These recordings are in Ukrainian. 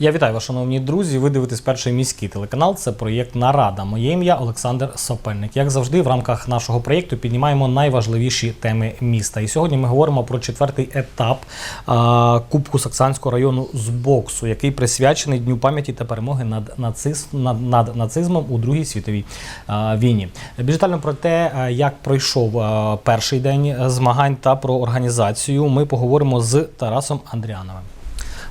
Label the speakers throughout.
Speaker 1: Я вітаю вас, шановні друзі. Ви дивитесь перший міський телеканал. Це проєкт Нарада. Моє ім'я Олександр Сопельник. Як завжди, в рамках нашого проєкту піднімаємо найважливіші теми міста. І сьогодні ми говоримо про четвертий етап а, Кубку Саксанського району з боксу, який присвячений Дню пам'яті та перемоги над, нациз... над, над нацизмом у Другій світовій а, війні. Більш детально про те, як пройшов а, перший день змагань та про організацію, ми поговоримо з Тарасом Андріановим.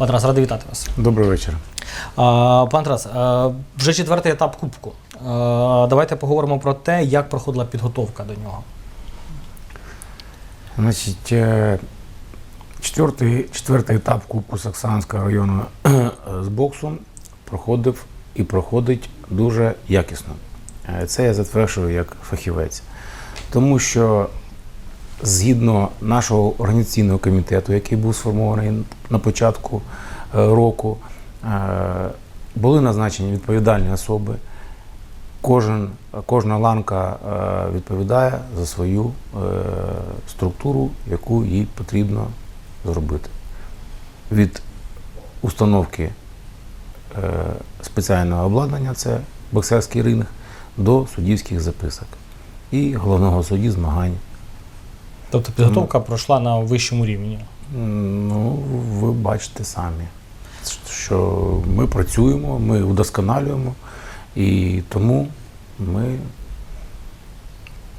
Speaker 1: Пан Тарас, радий вітати вас.
Speaker 2: Добрий вечір.
Speaker 1: Пан Тарас, вже четвертий етап Кубку. Давайте поговоримо про те, як проходила підготовка до нього.
Speaker 2: Значить, е, четвертий, четвертий етап Кубку Саксанського району е, з боксу проходив і проходить дуже якісно. Е, Це я затверджую як фахівець. Тому що згідно нашого організаційного комітету, який був сформований на початку е, року, е, були назначені відповідальні особи. Кожен, кожна ланка е, відповідає за свою структуру, яку їй потрібно зробити. Від установки спеціального обладнання, це боксерський ринг, до суддівських записок і головного судді змагань.
Speaker 1: Тобто підготовка пройшла на вищому рівні.
Speaker 2: Ну, ви бачите самі, що ми працюємо, ми удосконалюємо, і тому ми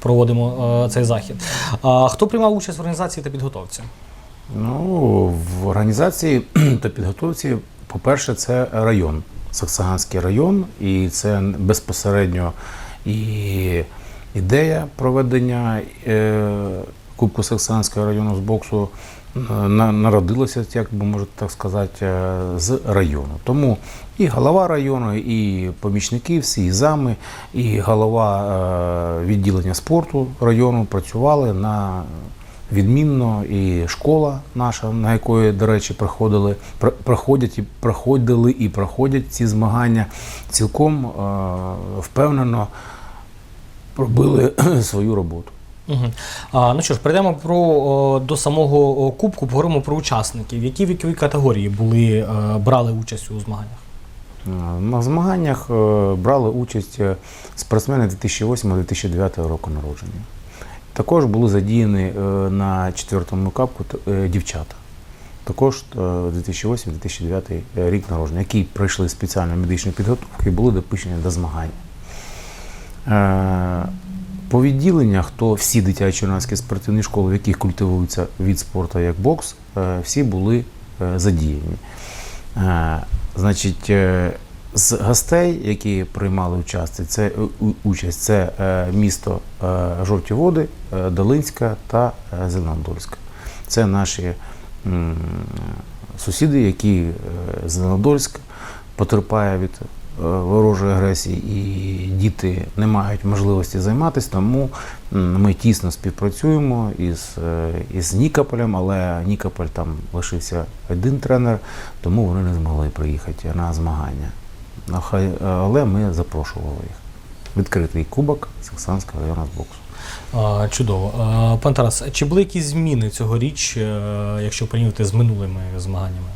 Speaker 1: Проводимо е, цей захід. А хто приймав участь в організації та підготовці?
Speaker 2: Ну, в організації та підготовці, по-перше, це район, Саксаганський район, і це безпосередньо і ідея проведення е, Кубку Саксаганського району з боксу е, на- народилася, як би можна так сказати, е, з району. Тому і голова району, і помічники, всі, і зами, і голова е, відділення спорту району працювали на відмінно і школа наша, на якої, до речі, проходили, проходять і проходили і проходять ці змагання, цілком впевнено робили свою роботу.
Speaker 1: Угу. А, ну що ж, перейдемо про, до самого кубку, поговоримо про учасників. Які вікові категорії були, е, брали участь у змаганнях?
Speaker 2: На змаганнях е, брали участь е, спортсмени 2008-2009 року народження. Також були задіяні на четвертому капку дівчата. Також е, 2008-2009 рік народження, які пройшли спеціальну медичну підготовку і були допущені до змагань. По відділеннях, то всі дитячі юнацькі спортивні школи, в яких культивується від спорту як бокс, е, всі були е, задіяні. Е, Значить, з гостей, які приймали участь, це, участь, це місто Жовті Води, Долинська та Зеленодольська. Це наші сусіди, які Зеленодольськ потерпає від ворожої агресії, і діти не мають можливості займатися, тому ми тісно співпрацюємо із, е, із Нікополем, але Нікополь там лишився один тренер, тому вони не змогли приїхати на змагання. Ну, Але ми запрошували їх. Відкритий кубок Саксанського району з боксу.
Speaker 1: А, чудово. А, пан Тарас, чи були якісь зміни цьогоріч, е, якщо порівняти з минулими змаганнями?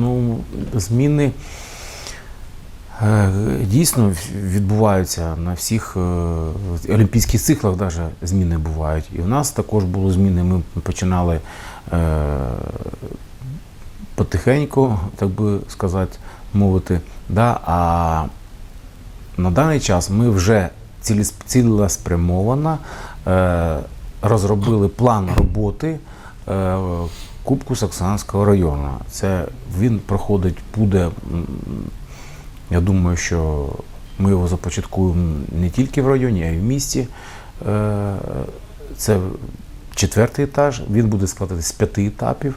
Speaker 2: Ну, зміни е, дійсно в- відбуваються на всіх е, олімпійських циклах, навіть зміни бувають. І у нас також були зміни. Ми починали е, потихеньку, так би сказати, мовити. Да? А на даний час ми вже цілес- цілеспрямовано е, розробили план роботи е, Кубку Саксанського району. Це він проходить, буде. Я думаю, що ми його започаткуємо не тільки в районі, а й в місті. Е, Це четвертий етаж. Він буде складатися з п'яти етапів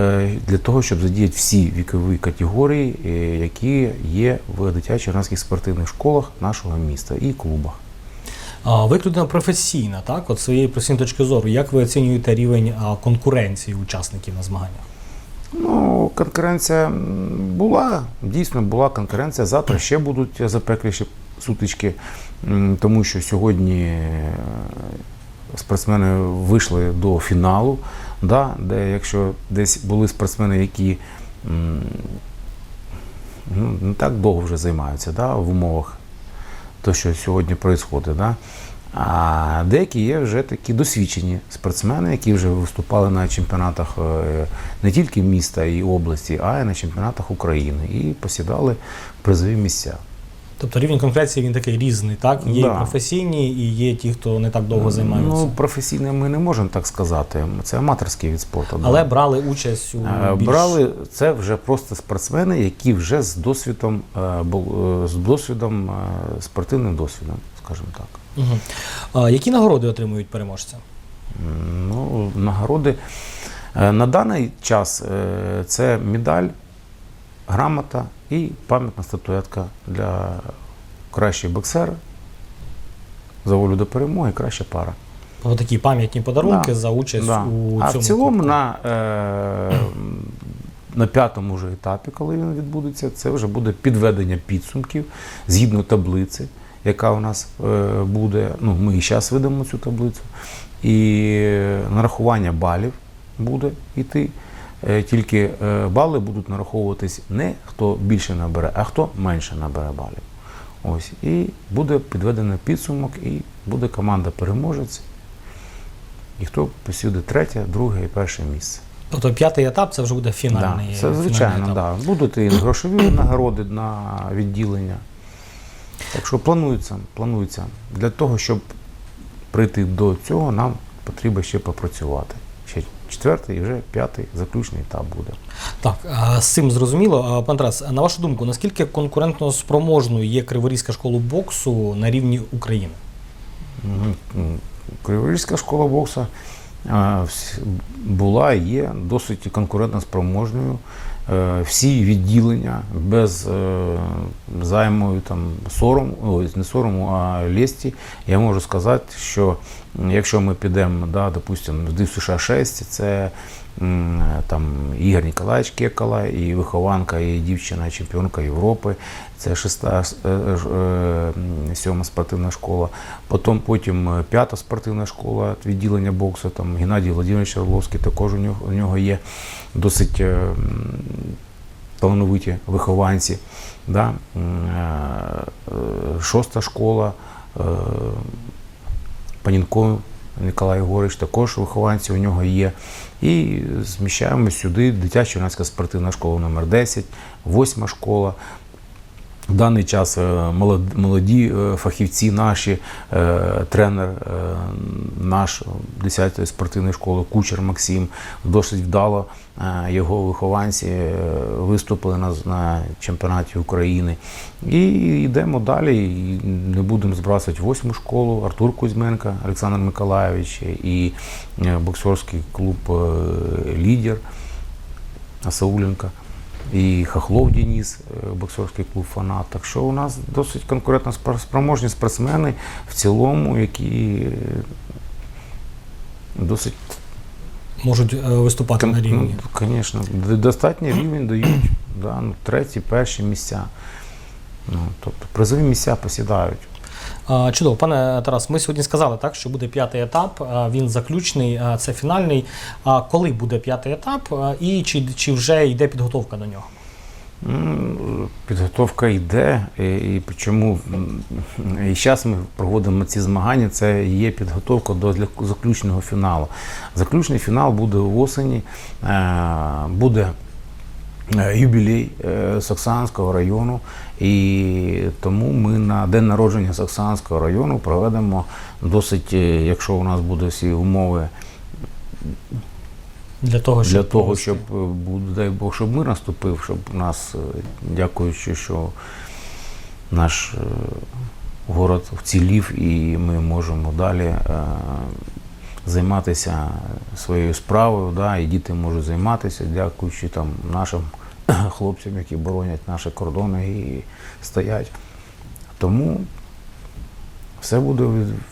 Speaker 2: е, для того, щоб задіяти всі вікові категорії, е, які є в дитячо-юнацьких спортивних школах нашого міста і клубах.
Speaker 1: Ви людина професійна, так? От своєї професійної точки зору, як ви оцінюєте рівень конкуренції учасників на змаганнях?
Speaker 2: Конкуренція була, дійсно була конкуренція. Завтра ще будуть запекліші сутички, тому що сьогодні е, спортсмени вийшли до фіналу, да, де якщо десь були спортсмени, які ну, не так довго вже займаються да, в умовах того, що сьогодні відбувається. Да? А деякі є вже такі досвідчені спортсмени, які вже виступали на чемпіонатах е, не тільки міста і області, а й на чемпіонатах України і посідали призові місця.
Speaker 1: Тобто рівень конкуренції він такий різний, так? Є
Speaker 2: Да.
Speaker 1: і професійні, і є ті, хто не так довго займаються.
Speaker 2: Ну, професійно ми не можемо так сказати. Це аматорський від спорту. да.
Speaker 1: Але брали участь у
Speaker 2: Е,
Speaker 1: більш...
Speaker 2: Брали це вже просто спортсмени, які вже з досвідом, е, е, з досвідом, е, спортивним досвідом, скажімо так.
Speaker 1: Угу. А, які нагороди отримують переможці?
Speaker 2: М, Ну, нагороди е, на даний час е, це медаль, грамота і пам'ятна статуетка для кращого боксера за волю до перемоги, краща пара.
Speaker 1: Ось такі пам'ятні подарунки
Speaker 2: Да,
Speaker 1: за участь
Speaker 2: Да.
Speaker 1: у
Speaker 2: а
Speaker 1: цьому
Speaker 2: в цілому
Speaker 1: кубку.
Speaker 2: на, е, на п'ятому вже етапі, коли він відбудеться, це вже буде підведення підсумків згідно таблиці, яка у нас е, буде. Ну, ми і зараз ведемо цю таблицю. І нарахування балів буде йти. Е, Тільки е, бали будуть нараховуватись не хто більше набере, а хто менше набере балів. Ось. І буде підведений підсумок, і буде команда переможець. І хто посіде третє, друге і перше місце.
Speaker 1: Тобто п'ятий етап це вже буде фінальний.
Speaker 2: Да, це
Speaker 1: фінальний
Speaker 2: звичайно,
Speaker 1: етап.
Speaker 2: да. будуть і грошові нагороди на відділення. Так що планується, планується. Для того, щоб прийти до цього, нам потрібно ще попрацювати. Ще четвертий і вже п'ятий заключний етап буде.
Speaker 1: Так, з цим зрозуміло. Пан Тарас, на вашу думку, наскільки конкурентно спроможною є Криворізька школа боксу на рівні України?
Speaker 2: Криворізька школа боксу була і є досить конкурентно спроможною. Е, Всі відділення без е, займою там сорому, ой, не сорому, а лісті. Я можу сказати, що якщо ми підемо, да, допустимо, в США 6, це там Ігор Ніколаєвич Кекала, і вихованка, і дівчина, чемпіонка Європи. Це шеста е, е, е, сьома спортивна школа. Потім потім п'ята спортивна школа відділення боксу. Там Геннадій Володимирович Орловський також у нього, у нього є досить талановиті вихованці. Да? Шоста школа. е, Панінко Ніколай Горич, також вихованці у нього є. І зміщаємо сюди дитяча юнацька спортивна школа номер 10, восьма школа. В даний час е, молоді е, фахівці наші, е, тренер наш 10-ї спортивної школи Кучер Максим, досить вдало його вихованці виступили на, на чемпіонаті України. І йдемо далі. І не будемо збрасувати восьму школу. Артур Кузьменко, Олександр Миколаєвич і боксерський клуб Лідер Асауленко. І Хохлов Денис, е, боксерський клуб Фанат. Так що у нас досить конкурентно спроможні спортсмени в цілому, які е, досить
Speaker 1: Можуть е, виступати на рівні.
Speaker 2: Звісно, достатній рівень дають да, ну, треті, перші місця. Ну, тобто призові місця посідають.
Speaker 1: Чудово, пане Тарас, ми сьогодні сказали так, що буде п'ятий етап. Він заключний, це фінальний. А коли буде п'ятий етап, і чи, чи вже йде підготовка до нього?
Speaker 2: Підготовка йде, і, чому і зараз ми проводимо ці змагання. Це є підготовка до заключного фіналу. Заключний фінал буде в осені, е, буде юбілей е, Саксанського району, і тому ми на день народження Саксанського району проведемо досить, е, якщо у нас будуть всі умови
Speaker 1: Для того, щоб
Speaker 2: для того, щоб е, дай Бог, щоб мир наступив, щоб у нас, е, дякуючи, що наш е, город вцілів, і ми можемо далі е, займатися своєю справою, да, і діти можуть займатися, дякуючи там нашим хлопцям, які боронять наші кордони і стоять. Тому все буде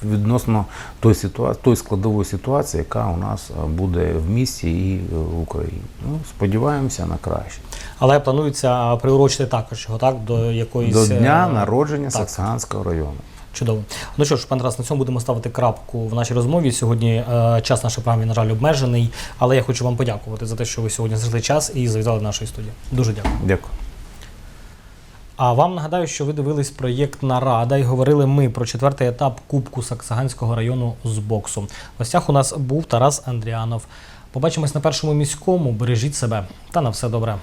Speaker 2: відносно той, ситуації, той складової ситуації, яка у нас е, буде в місті і в Україні. Ну, сподіваємося на краще.
Speaker 1: Але планується приурочити також його, так? До якоїсь
Speaker 2: До дня
Speaker 1: е,
Speaker 2: народження
Speaker 1: так.
Speaker 2: Саксанського району.
Speaker 1: Чудово. Ну що ж, пан Тарас, на цьому будемо ставити крапку в нашій розмові. Сьогодні е, час нашої програми, на жаль, обмежений, але я хочу вам подякувати за те, що ви сьогодні знайшли час і завітали до нашої студії. Дуже дякую.
Speaker 2: Дякую.
Speaker 1: А вам нагадаю, що ви дивились проєкт Нарада і говорили ми про четвертий етап Кубку Саксаганського району з боксу. В гостях у нас був Тарас Андріанов. Побачимось на першому міському. Бережіть себе та на все добре.